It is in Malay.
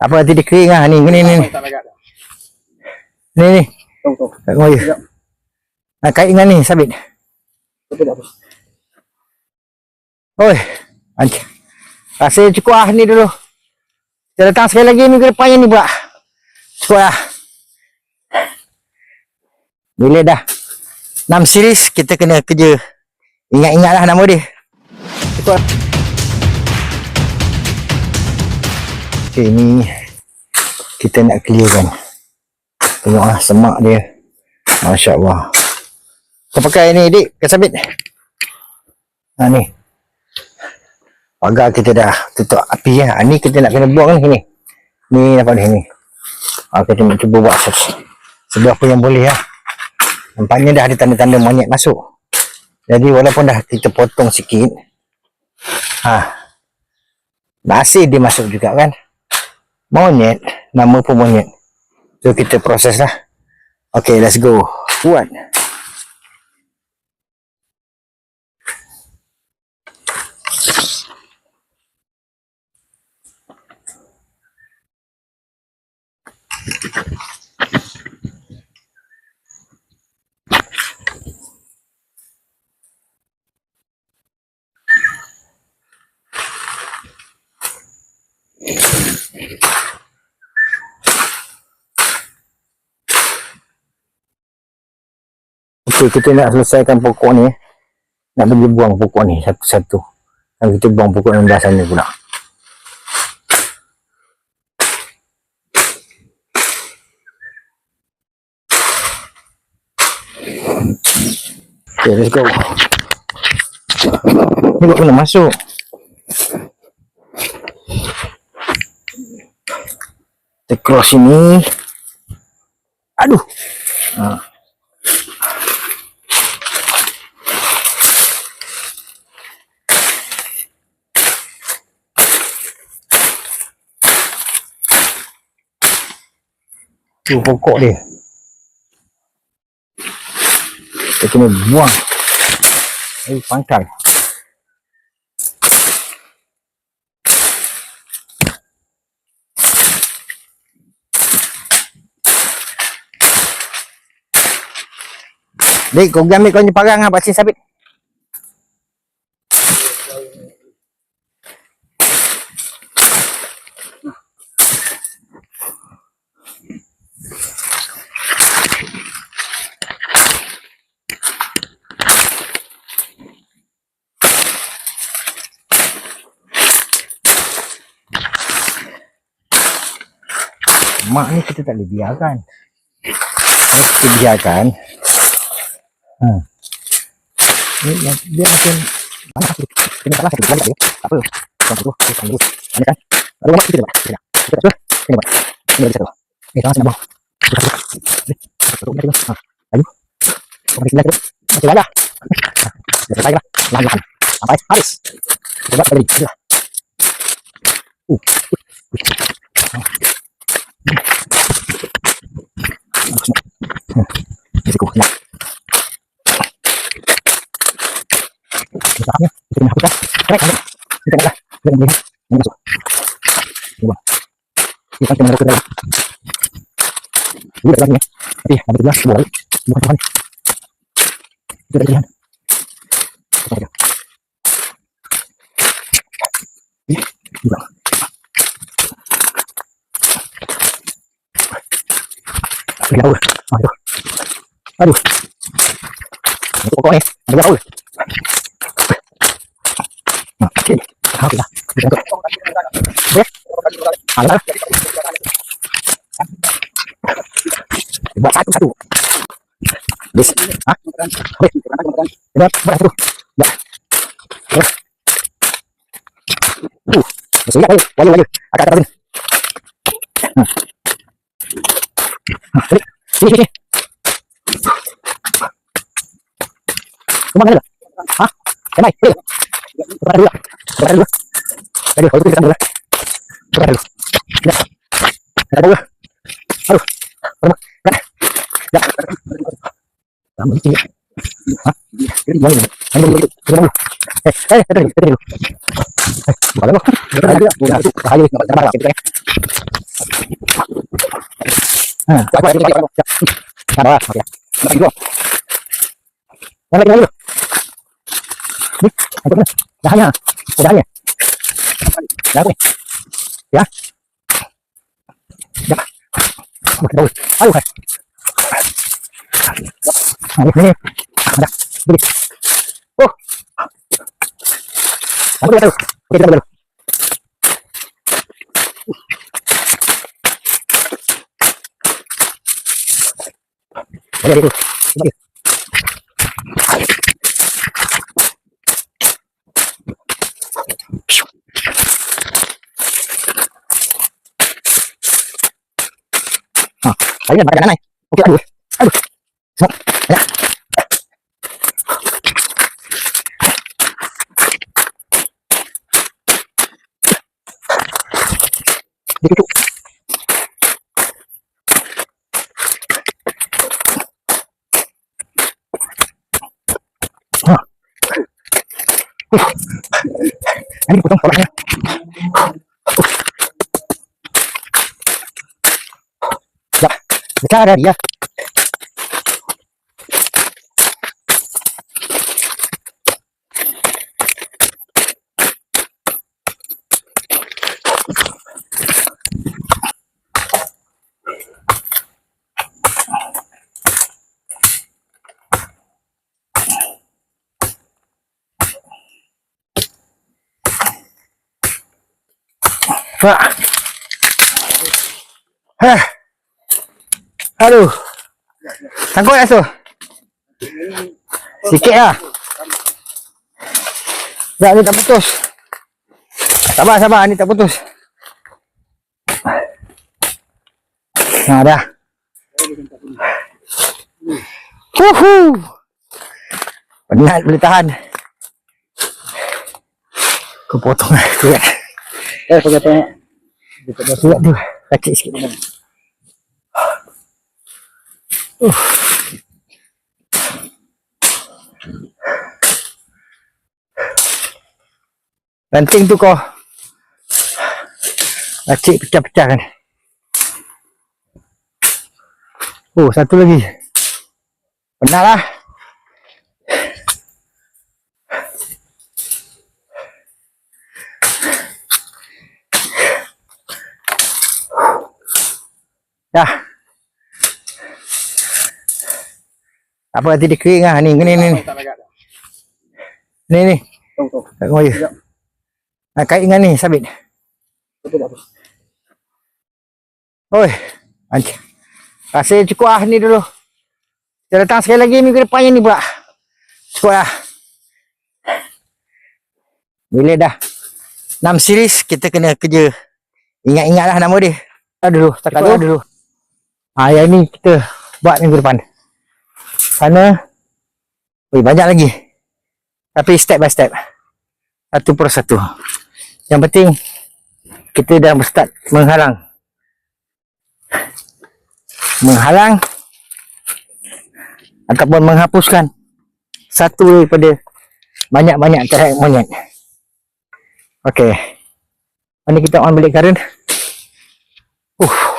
Apa nanti dia kering lah. Ni, ni, ni. Ni, ni. Tunggu, tunggu. Kat rumah you. Nak kait dengan ni, sabit. Betul tak, bos? Oi. Rasa cukup lah ni dulu. Kita datang sekali lagi minggu depan yang ni pula. Cukup lah. Bila dah 6 series, kita kena kerja. Ingat-ingat lah nama dia. Cukup lah. Okay, ni kita nak clearkan. Tengok lah semak dia. Masya Allah. Kau pakai ni, dik. Kau sabit. Ha, ni. Pagar kita dah tutup api ya. Ni kita nak kena buang ni. Ni, ni nampak ni. ni. Ha, kita nak cuba buat se- sebelah apa yang boleh ya. Nampaknya dah ada tanda-tanda monyet masuk. Jadi walaupun dah kita potong sikit. Ha. Masih dia masuk juga kan. Monyet. Nama pun monyet. So kita proses lah. Okay, let's go. Buat. Okay, kita nak selesaikan pokok ni. Nak pergi buang pokok ni satu-satu. Dan kita buang pokok yang belah sana pula. Okay, let's go. Ni buat kena masuk. Kita cross sini. Aduh. Ha. Tu pokok dia. Kita kena buang. Eh, pangkal. Dek, kau pergi ambil kau punya parang lah, Pakcik Sabit. Mak ni kita tak boleh biarkan. Kita biarkan. Ha. Ni ma- dia macam mana satu. Kena salah satu balik tak Tak apa. Kau tu, kau tunggu. Ini kan. Ada mak kita buat. Kita. Kita tu. Kena buat. Ini ada satu. Ni satu. Ni. Satu. Ni dulu. Ha. Ayo. Kau sebelah tu. Masih banyak. Ha. Dah selesai lah. Lahan-lahan. Sampai habis. Buat lagi. Sudah. Uh. Risiko. Ya. Tahapnya. Kita kena hapuskan. Correct. Correct. Kita nak lah. Kita melihat. Ini masuk. Buang. Ini kan kena rokok dalam. Ini tak lagi ya. Tapi ada sebelah. Buang balik. Bukan Tuhan. Itu tak pilihan. Kita saja. Ini. Buang. Pergi tahu. Ah, itu. Aduh. Ini pokok ni. Ada berapa? Nah, Ah, dah. Buat satu-satu. Bis. Ha? Buat buat satu. Terus. Uh. Masih lagi. Wajib wajib. Agak atas ni. Sini. Sini sini. Rumah mana? Ha? Kemai. Boleh. Tukar dulu. Dulu. Jadi, itu kita. Tukar dulu. Ya. Ada dulu. Aduh. Rumah. Kan. Ya. Kamu ini. Ha? Ini mau ini. Ini dulu. Ini dulu. Eh, eh, tadi tadi dulu. Eh, bukan dulu. Bukan dulu. Bukan dulu. Bahaya, enggak ada kita ya. Ha, apa lagi lagi. Ha, bawa. Okey. Lagi dua. Yang lagi lagi. Ni, apa ni? Dah hanya. Dah hanya. Dah ni. Ya. Ya. Okey, bagus. Ayo, hai. Ha, ni, ni. Dah. Ini. Oh. Aku dah tahu. Okey, kita dulu. Boleh dulu. Boleh. Ha, saya nak makan naik. Okey, aduh. Aduh. Semua. Ya. Ditutup. Ini dipotong polanya. Ya, bicara dia. Zarabia. ha Aduh. Sangkut tak tu? Sikit lah. Tak, ni tak putus. Sabar, sabar. Ni tak putus. Ha, dah. Huhu. Penat boleh tahan. Kau potong lah. Eh, pakai tengok. Kuat tu. Kacik sikit. Ranting tu kau. Acik pecah-pecah kan? Oh satu lagi. Penat lah Dah Tak apa nanti dia kering lah. Ni ni ni ni. Tak ni ni. Tunggu, tunggu. je Sekejap. Nak kait dengan ni sabit. Tak? Oi. Anc- Rasa cukup lah ni dulu. Kita datang sekali lagi minggu depan yang ni pula. Cukup lah. Bila dah 6 series kita kena kerja. Ingat-ingat lah nama dia. Tak dulu. Takat Cukup dulu. Ha, Yang ni kita buat minggu depan Sana Oi, banyak lagi Tapi step by step Satu persatu Yang penting Kita dah start menghalang menghalang ataupun menghapuskan satu daripada banyak-banyak terhadap monyet. Okey. Ini kita on balik current. Uh.